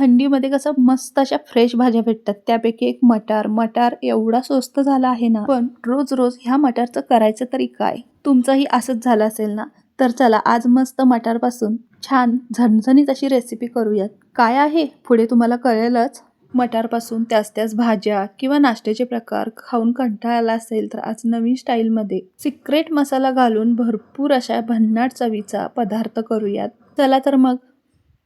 थंडीमध्ये कसं मस्त अशा फ्रेश भाज्या भेटतात. त्यापैकी एक मटार. मटार एवढा स्वस्त झाला आहे ना. पण रोज रोज ह्या मटारचं करायचं तरी काय? तुमचंही असंच झालं असेल ना? तर चला आज मस्त मटारपासून छान झणझणीत अशी रेसिपी करूयात. काय आहे? पुढे तुम्हाला कळेलच. मटारपासून त्याच त्याच भाज्या किंवा नाश्त्याचे प्रकार खाऊन कंटाळा आला असेल तर आज नवीन स्टाईलमध्ये सिक्रेट मसाला घालून भरपूर अशा भन्नाट चवीचा पदार्थ करूयात. चला तर मग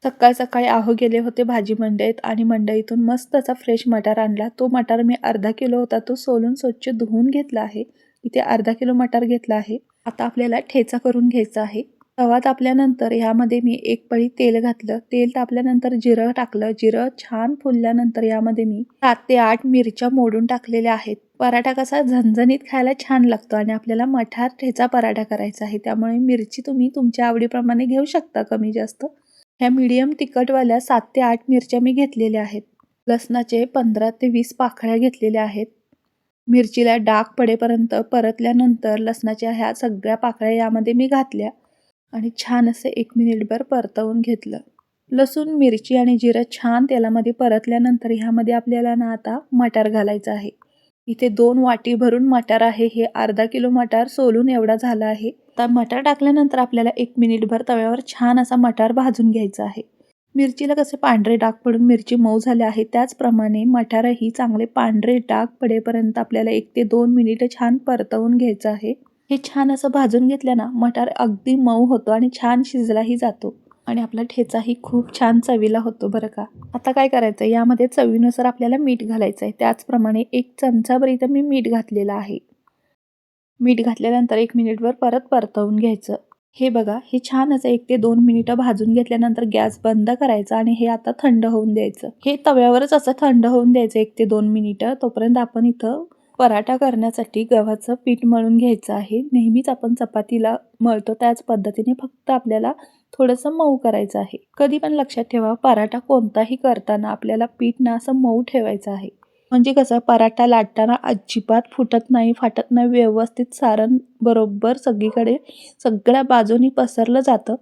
सकाळ सकाळी आहो गेले होते भाजी मंडईत आणि मंडईतून मस्त असा फ्रेश मटार आणला. तो मटार मी अर्धा किलो होता. तो सोलून स्वच्छ धुवून घेतला आहे. इथे अर्धा किलो मटार घेतला आहे. आता आपल्याला ठेचा करून घ्यायचा आहे. तवा तापल्यानंतर यामध्ये मी एक पळी तेल घातलं. तेल तापल्यानंतर जिरं टाकलं. जिरं छान फुलल्यानंतर यामध्ये मी सात ते आठ मिरच्या मोडून टाकलेल्या आहेत. पराठा कसा झणझणीत खायला छान लागतो आणि आपल्याला मठार ठेचा पराठा करायचा आहे. त्यामुळे मिरची तुम्ही तुमच्या आवडीप्रमाणे घेऊ शकता कमी जास्त. ह्या मीडियम तिखटवाल्या सात ते आठ मिरच्या मी घेतलेल्या आहेत. लसणाचे पंधरा ते वीस पाखळ्या घेतलेल्या आहेत. मिरचीला डाग पडेपर्यंत परतल्यानंतर लसणाच्या ह्या सगळ्या पाकळ्या यामध्ये मी घातल्या आणि छान असं एक मिनिटभर परतवून घेतलं. लसूण मिरची आणि जिरं छान तेलामध्ये परतल्यानंतर ह्यामध्ये आपल्याला ना आता मटार घालायचं आहे. इथे दोन वाटी भरून मटार आहे. हे अर्धा किलो मटार सोलून एवढा झाला आहे. तर मटार टाकल्यानंतर आपल्याला एक मिनिटभर तव्यावर छान असा मटार भाजून घ्यायचा आहे. मिरचीला कसे पांढरे डाग पडून मिरची मऊ झाले आहे त्याचप्रमाणे मटारही चांगले पांढरे डाग पडेपर्यंत आपल्याला एक ते दोन मिनिटं छान परतवून घ्यायचं आहे. हे छान असं भाजून घेतल्यानं मटार अगदी मऊ होतो आणि छान शिजलाही जातो. आणि आपला ठेचाही खूप छान चवीला होतो बरं का. आता काय करायचं यामध्ये चवीनुसार आपल्याला मीठ घालायचं आहे त्याचप्रमाणे एक चमचाभर इथं मी मीठ घातलेलं आहे. मीठ घातल्यानंतर एक मिनिटवर परत परतवून घ्यायचं. हे बघा हे छान असं एक ते दोन मिनिटं भाजून घेतल्यानंतर गॅस बंद करायचा आणि हे आता थंड होऊन द्यायचं. हे तव्यावरच असं थंड होऊन द्यायचं एक ते दोन मिनिटं. तोपर्यंत आपण इथं पराठा करण्यासाठी गव्हाचं पीठ मळून घ्यायचं आहे. नेहमीच आपण चपातीला मळतो त्याच पद्धतीने फक्त आपल्याला थोडंसं मऊ करायचं आहे. कधी पण लक्षात ठेवा पराठा कोणताही करताना आपल्याला पीठ ना असं मऊ ठेवायचं आहे. म्हणजे कसं पराठा लाटताना अजिबात फुटत नाही फाटत नाही व्यवस्थित सारण बरोबर सगळीकडे सगळ्या बाजूनी पसरलं जातं.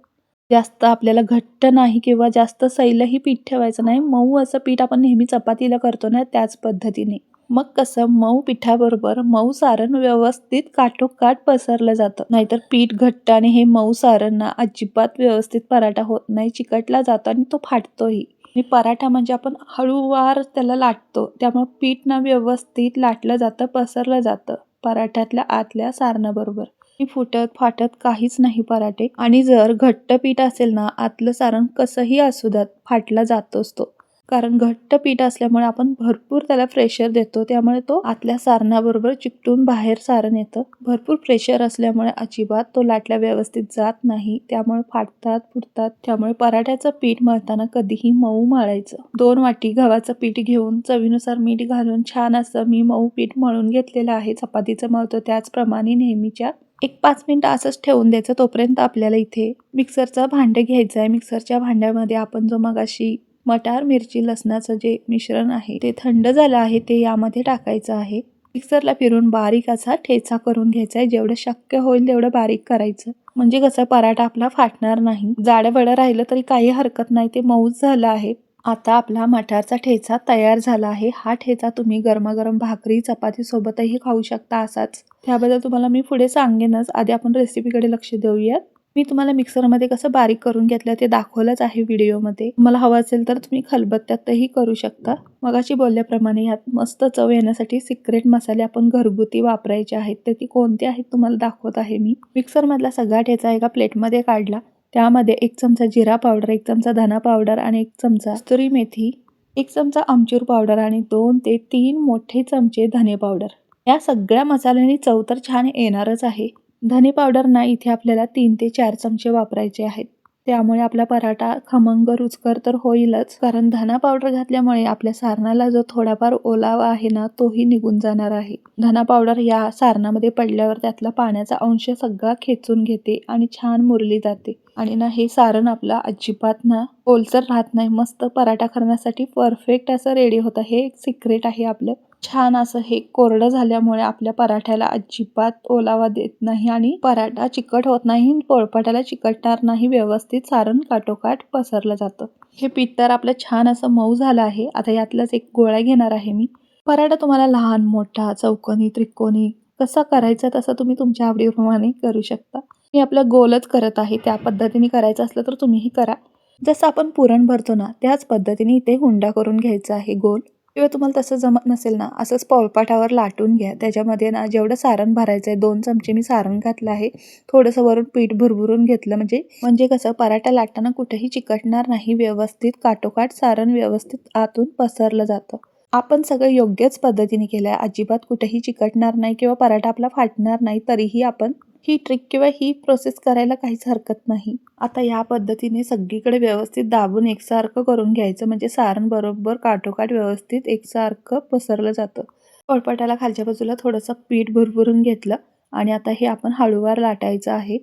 जास्त आपल्याला घट्ट नाही किंवा जास्त सैलही पीठ ठेवायचं नाही. मऊ असं पीठ आपण नेहमी चपातीला करतो ना त्याच पद्धतीने. मग कसं मऊ पिठाबरोबर मऊ सारण व्यवस्थित काठोकाठ पसरलं जातं. नाहीतर पीठ घट्ट आणि हे मऊ सारण ना अजिबात व्यवस्थित पराठा होत नाही चिकटला जातो आणि तो फाटतोही. आणि पराठा म्हणजे आपण हळूवार त्याला लाटतो. त्यामुळे पीठ ना व्यवस्थित लाटलं जातं पसरलं जातं. पराठ्यातल्या आतल्या सारणाबरोबर. फुटत फाटत काहीच नाही पराठे. आणि जर घट्ट पीठ असेल ना आतलं सारण कसंही असू द्यात फाटला जातोच तो. कारण घट्ट पीठ असल्यामुळे आपण भरपूर त्याला प्रेशर देतो. त्यामुळे तो आतल्या सारणाबरोबर चिकटून बाहेर सारण येतं. भरपूर प्रेशर असल्यामुळे अजिबात तो लाटल्या व्यवस्थित जात नाही. त्यामुळे फाटतात फुटतात. त्यामुळे पराठ्याचं पीठ मळताना कधीही मऊ मळायचं. दोन वाटी गव्हाचं पीठ घेऊन चवीनुसार मीठ घालून छान असं मी मऊ पीठ मळून घेतलेलं आहे. चपातीचं मळतो त्याचप्रमाणे नेहमीच्या एक पाच मिनटं असंच ठेवून द्यायचं तोपर्यंत आपल्याला इथे मिक्सरचं भांडं घ्यायचं आहे मिक्सरच्या भांड्यामध्ये आपण जो मग अशी मटार मिरची लसणाचं जे मिश्रण आहे ते थंड झालं आहे ते यामध्ये टाकायचं आहे. मिक्सरला फिरून बारीक असा ठेचा करून घ्यायचा आहे. जेवढं शक्य होईल तेवढं बारीक करायचं. म्हणजे कसं पराठा आपला फाटणार नाही. जाडं राहिलं तरी काही हरकत नाही. ते मऊच झालं आहे. आता आपला मटारचा ठेचा तयार झाला आहे. हा ठेचा तुम्ही गरमागरम भाकरी चपाती सोबतही खाऊ शकता असाच. त्याबद्दल तुम्हाला मी पुढे सांगेनच. आधी आपण रेसिपीकडे लक्ष देऊयात. मी तुम्हाला मिक्सरमध्ये कसं बारीक करून घेतलं ते दाखवलंच आहे व्हिडिओमध्ये. मला हवं असेल तर तुम्ही खलबत्त्यातही करू शकता. मगाशी बोलल्याप्रमाणे यात मस्त चव येण्यासाठी सिक्रेट मसाले आपण घरगुती वापरायचे आहेत. तर ती कोणते आहेत तुम्हाला दाखवत आहे मी. मिक्सरमधला सगळा ठेचा एका प्लेटमध्ये काढला. त्यामध्ये एक चमचा जिरा पावडर एक चमचा धना पावडर आणि एक चमचा कस्तुरी मेथी एक चमचा आमचूर पावडर आणि दोन ते तीन मोठे चमचे धने पावडर. या सगळ्या मसाल्यांनी चव तर छान येणारच आहे. धने पावडर ना इथे आपल्याला तीन ते चार चमचे वापरायचे आहेत. त्यामुळे आपला पराठा खमंग रुचकर तर होईलच. कारण धना पावडर घातल्यामुळे आपल्या सारणाला जो थोडाफार ओलावा आहे ना तोही निघून जाणार आहे. धना पावडर या सारणामध्ये पडल्यावर त्यातला पाण्याचा अंश सगळा खेचून घेते आणि छान मुरली जाते. आणि ना हे सारण आपलं अजिबात ना ओलसर राहत नाही. मस्त पराठा करण्यासाठी परफेक्ट असं रेडी होतं. हे एक सिक्रेट आहे आपलं. छान असं हे कोरडं झाल्यामुळे आपल्या पराठ्याला अजिबात ओलावा देत नाही आणि पराठा चिकट होत नाही पोळपाट्याला चिकटणार नाही व्यवस्थित सारण काटोकाट पसरलं जातं. हे पीठ तर आपलं छान असं मऊ झालं आहे. आता यातलाच एक गोळा घेणार आहे मी. पराठा तुम्हाला लहान मोठा चौकोनी त्रिकोणी कसा करायचा तसा तुम्ही तुमच्या आवडीप्रमाणे करू शकता. मी आपलं गोलच करत आहे. त्या पद्धतीने करायचं असलं तर तुम्हीही करा. जसं आपण पुरण भरतो ना त्याच पद्धतीने इथे हुंडा करून घ्यायचा आहे गोल. किंवा तुम्हाला तसं जमत नसेल ना असंच पोळपाटावर लाटून घ्या. त्याच्यामध्ये ना जेवढं सारण भरायचं आहे दोन चमचे मी सारण घातलं आहे. थोडंसं वरून पीठ भरभरून घेतलं. म्हणजे म्हणजे कसं पराठा लाटताना कुठेही चिकटणार नाही. व्यवस्थित काटोकाट सारण व्यवस्थित आतून पसरलं जातं. आपण सगळं योग्यच पद्धतीने केलं आहे अजिबात कुठेही चिकटणार नाही किंवा पराठा आपला फाटणार नाही तरीही आपण ही ट्रिक किंवा ही प्रोसेस करायला काहीच हरकत नाही. आता या पद्धतीने सगळीकडे व्यवस्थित दाबून एकसारखं करून घ्यायचं. म्हणजे सारण बरोबर काठोकाठ व्यवस्थित एकसारखं पसरलं जातं. पळपटाला खालच्या बाजूला थोडंसं पीठ भरभरून घेतलं आणि आता हे आपण हळूवार लाटायचं आहे.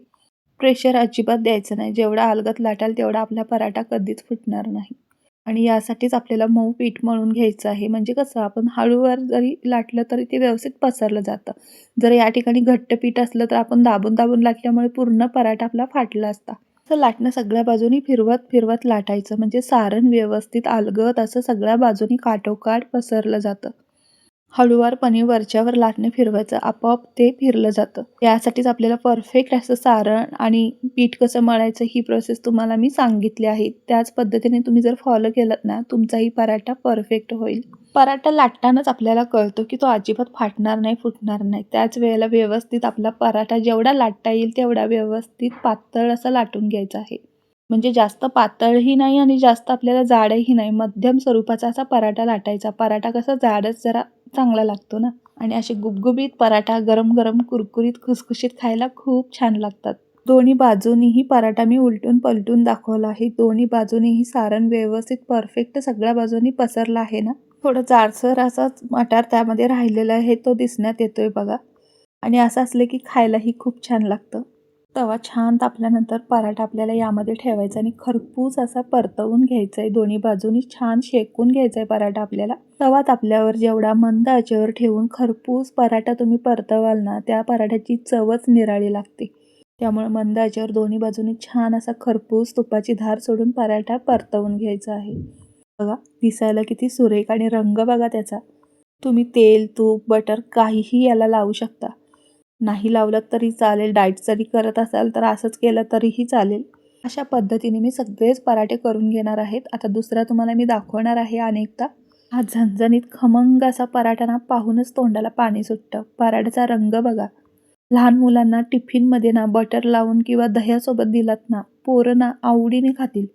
प्रेशर अजिबात द्यायचं नाही. जेवढा अलगत लाटाल तेवढा आपला पराठा कधीच फुटणार नाही. आणि यासाठीच आपल्याला मऊ पीठ मळून घ्यायचं आहे. म्हणजे कसं आपण हळूवार जरी लाटलं तरी ते व्यवस्थित पसरलं जातं. जर या ठिकाणी घट्ट पीठ असलं तर आपण दाबून दाबून लाटल्यामुळे पूर्ण पराठा आपला फाटला असता. तर लाटणं सगळ्या बाजूनी फिरवत फिरवत लाटायचं. म्हणजे सारण व्यवस्थित अलगत असं सगळ्या बाजूनी काठोकाठ पसरलं जातं. हळूवारपणे वरच्यावर लाटणे फिरवायचं. आपोआप ते फिरलं जातं. यासाठीच आपल्याला परफेक्ट असं सारण आणि पीठ कसं मळायचं ही प्रोसेस तुम्हाला मी सांगितली आहे. त्याच पद्धतीने तुम्ही जर फॉलो केलं ना तुमचाही पराठा परफेक्ट होईल. पराठा लाटतानाच आपल्याला कळतो की तो अजिबात फाटणार नाही फुटणार नाही. त्याच वेळेला व्यवस्थित आपला पराठा जेवढा लाटता येईल तेवढा व्यवस्थित पातळ असा लाटून घ्यायचा आहे. म्हणजे जास्त पातळही नाही आणि जास्त आपल्याला जाडही नाही. मध्यम स्वरूपाचा असा पराठा लाटायचा. पराठा कसा जाडच जरा चांगला लागतो ना. आणि असे गुबगुबीत पराठा गरम गरम कुरकुरीत खुसखुशीत खायला खूप छान लागतात. दोन्ही बाजूनीही पराठा मी उलटून पलटून दाखवला आहे. दोन्ही बाजूनीही सारण व्यवस्थित परफेक्ट सगळ्या बाजूनी पसरला आहे ना. थोडं जाडसर असाच मटार त्यामध्ये राहिलेला आहे तो दिसण्यात येतोय बघा. आणि असं असलं की खायलाही खूप छान लागतं. तवा छान तापल्यानंतर पराठा आपल्याला यामध्ये ठेवायचा आणि खरपूस असा परतवून घ्यायचा आहे. दोन्ही बाजूनी छान शेकून घ्यायचा आहे पराठा आपल्याला. तवा तापल्यावर जेवढा मंद आचेवर ठेवून खरपूस पराठा तुम्ही परतवाल ना त्या पराठ्याची चवच निराळी लागते. त्यामुळे मंद आचेवर दोन्ही बाजूनी छान असा खरपूस तुपाची धार सोडून पराठा परतवून घ्यायचा आहे. बघा दिसायला किती सुरेख आणि रंग बघा त्याचा. तुम्ही तेल तूप बटर काहीही याला लावू शकता. नाही लावलं तरी चालेल डाएट जरी करत असाल तर असंच केलं तरीही चालेल. अशा पद्धतीने मी सगळेच पराठे करून घेणार आहेत. आता दुसरा तुम्हाला मी दाखवणार आहे अनेकदा. हा झणझणीत खमंग असा पराठा ना पाहूनच तोंडाला पाणी सुटतं. पराठ्याचा रंग बघा. लहान मुलांना टिफिनमध्ये ना बटर लावून किंवा दह्यासोबत दिलात ना पोरं ना आवडीने खातील.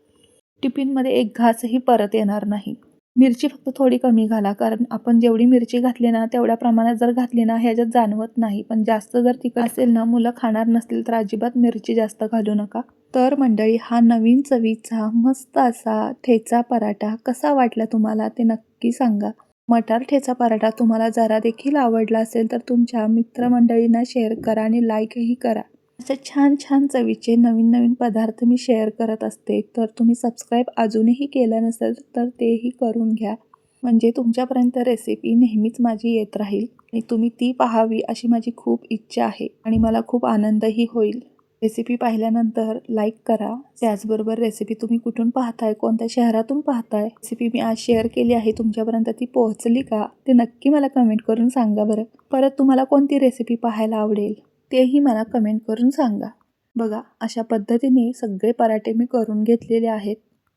टिफिनमध्ये एक घासही परत येणार नाही. मिरची फक्त थोडी कमी घाला कारण आपण जेवढी मिरची घातली ना तेवढ्या प्रमाणात जर घातली ना ह्याच्यात जाणवत नाही. पण जास्त जर तिखट असेल ना मुलं खाणार नसतील तर अजिबात मिरची जास्त घालू नका. तर मंडळी हा नवीन चवीचा मस्त असा ठेचा पराठा कसा वाटला तुम्हाला ते नक्की सांगा. मटार ठेचा पराठा तुम्हाला जरा देखील आवडला असेल तर तुमच्या मित्रमंडळींना शेअर करा आणि लाईकही करा. असे छान छान चवीचे नवीन नवीन पदार्थ मी शेअर करत असते. तर तुम्ही सबस्क्राईब अजूनही केलं नसेल तर तेही करून घ्या. म्हणजे तुमच्यापर्यंत रेसिपी नेहमीच माझी येत राहील. आणि तुम्ही ती पाहावी अशी माझी खूप इच्छा आहे. आणि मला खूप आनंदही होईल. रेसिपी पाहिल्यानंतर लाईक करा. त्याचबरोबर रेसिपी तुम्ही कुठून पाहताय कोणत्या शहरातून पाहताय रेसिपी मी आज शेअर केली आहे तुमच्यापर्यंत ती पोहोचली का ते नक्की मला कमेंट करून सांगा बरं. परत तुम्हाला कोणती रेसिपी पाहायला आवडेल? तेही मला कमेंट करून सांगा. बघा अशा पद्धतीने सगळे पराठे मी करून घेतलेले आहेत.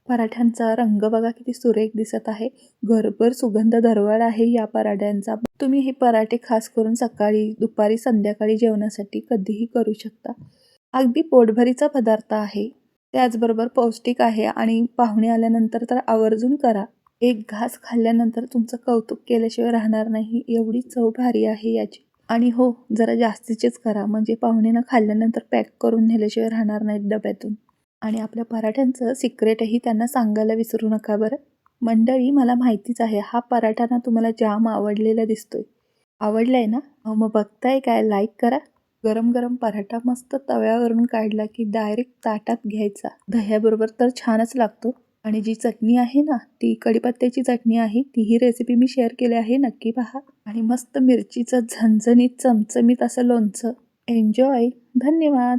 पराठ्यांचा रंग बघा किती सुरेख दिसत आहे. घरभर सुगंध दरवळ आहे या पराठ्यांचा. तुम्ही हे पराठे खास करून सकाळी दुपारी संध्याकाळी जेवणासाठी कधीही करू शकता. अगदी पोटभरीचा पदार्थ आहे. त्याचबरोबर पौष्टिक आहे आणि पाहुणे आल्यानंतर तर आवर्जून करा. एक घास खाल्ल्यानंतर तुमचं कौतुक केल्याशिवाय राहणार नाही. एवढी चव भारी आहे याची. आणि हो जरा जास्तीचेच करा. म्हणजे पाहुणेनं खाल्ल्यानंतर पॅक करून नेल्याशिवाय राहणार नाहीत डब्यातून. आणि आपल्या पराठ्यांचं सिक्रेटही त्यांना सांगायला विसरू नका बरं. मंडळी मला माहितीच आहे हा पराठा ना तुम्हाला जाम आवडलेला दिसतोय. आवडलाय ना? मग बघताय काय? लाईक करा. गरम गरम पराठा मस्त तव्यावरून काढला की डायरेक्ट ताटात घ्यायचा. दह्याबरोबर तर छानच लागतो. आणि जी चटणी आहे ना ती कढीपत्त्याची चटणी आहे तीही रेसिपी मी शेअर केली आहे नक्की पहा. आणि मस्त मिरचीचं झणझणीत चमचमीत असं लोणचं. एन्जॉय धन्यवाद.